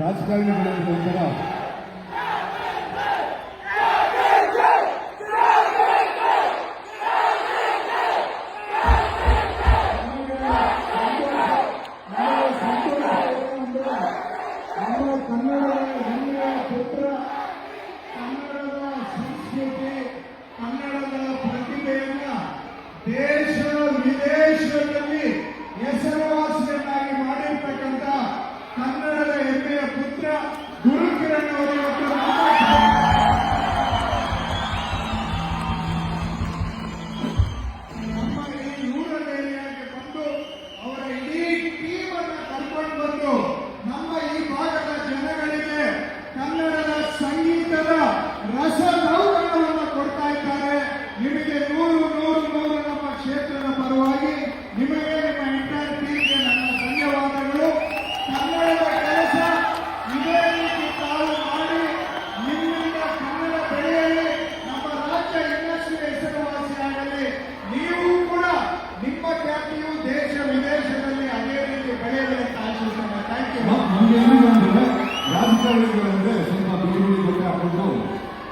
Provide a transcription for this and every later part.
ರಾಜಕಾರಣಿ ಮಾಡೋದಕ್ಕೋಸ್ಕರ ಕನ್ನಡದ ಪ್ರತಿಭೆಯನ್ನ ದೇಶ ವಿದೇಶದಲ್ಲಿ ನಿಮಗೆ ನಿಮ್ಮ ಎಂಟೈರ್ ಟೀಮ್ಗೆ ನನ್ನ ಧನ್ಯವಾದಗಳು. ಕನ್ನಡದ ಕೆಲಸ ಇದೇ ರೀತಿ ತಾವು ಮಾಡಿ ನಿಮ್ಮಿಂದ ಕನ್ನಡ ಬೆಳೆಯಲಿ, ನಮ್ಮ ರಾಜ್ಯ ಇನ್ನಷ್ಟು ಹೆಸರುವಾಸಿಯಾಗಲಿ, ನೀವು ಕೂಡ ನಿಮ್ಮ ಖ್ಯಾತಿಯು ದೇಶ ವಿದೇಶದಲ್ಲಿ ಅದೇ ರೀತಿ ಬೆಳೆಯಲಿ ಅಂತ ಆಶಿಸ್ತೇನೆ ಥ್ಯಾಂಕ್ ಯು ನಮ್ಗೆ ಏನಿದೆ ರಾಜಕಾರಣಿಗಳಂದ್ರೆ ಸ್ವಲ್ಪ ಬೇರೆ ಬಟ್ಟೆ ಹಾಕೊಂಡು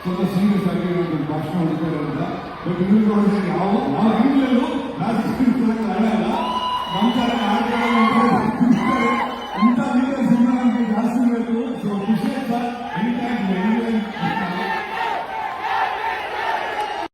ಸ್ವಲ್ಪ ಸೀರಿಯಸ್ ಆಗಿ ಒಂದು ಭಾಷಣ ಹೊಡಿತಾ ಇರೋದ್ರಿಂದ ಬಟ್ ಇವ್ರು ಯಾವ ಯಾವ ಈಗಲೂ நான்